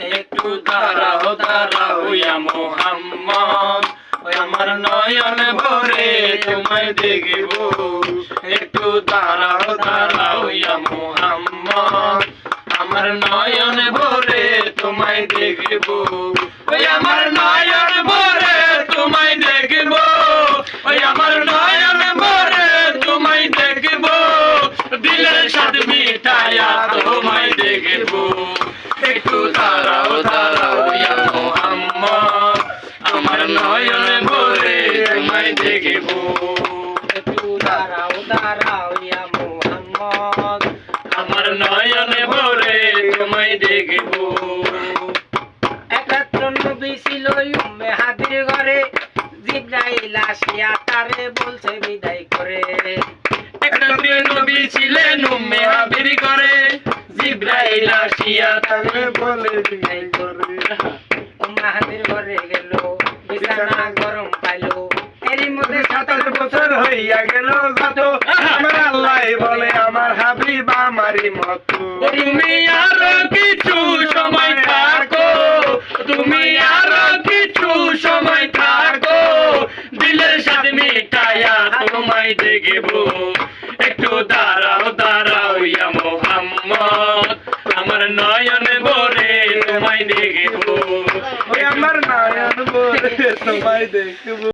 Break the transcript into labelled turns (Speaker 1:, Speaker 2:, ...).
Speaker 1: একটু দাঁড়াও দাঁড়াও, ইয়া মোহাম্মদ। আমার নয়ন ভরে তোমায় দেখব। একটু দাঁড়াও দাঁড়াও, ইয়া মোহাম্মদ। আমার নয়ন ভরে তোমায় দেখব। ওই আমার নয়ন ভরে তোমায় দেখব। ওই আমার নয়ন ভরে তোমায় দেখব। দিলের সাথে মিঠায়া তোমায় দেখব। একটু তোমায় দেখব
Speaker 2: একাত্র নবী ছিল উম্মে হাদির ঘরে, জিব্রাইল আসিয়া তারে বিদায় করে।
Speaker 1: ছিলেন করে বলে
Speaker 2: বিদায় করে। উম্মে হাদির ঘরে গেল বিছানা গরম পাইলো। বছর
Speaker 3: হইয়া গেল গত আমার আল্লাহ বলে আমার হাবিব আমারই মতো।
Speaker 1: তুমি আরও কিছু সময় থাকো। তুমি আরও কিছু সময় থাকো। দিলের সাথে মিটায়া তোমায় দেখব। একটু দাঁড়াও দাঁড়াও ইয়া মোহাম্মদ। আমার নয়ন ভরে তোমায় দেখব।
Speaker 3: আমার নয়ন বলে তোমায় দেখব।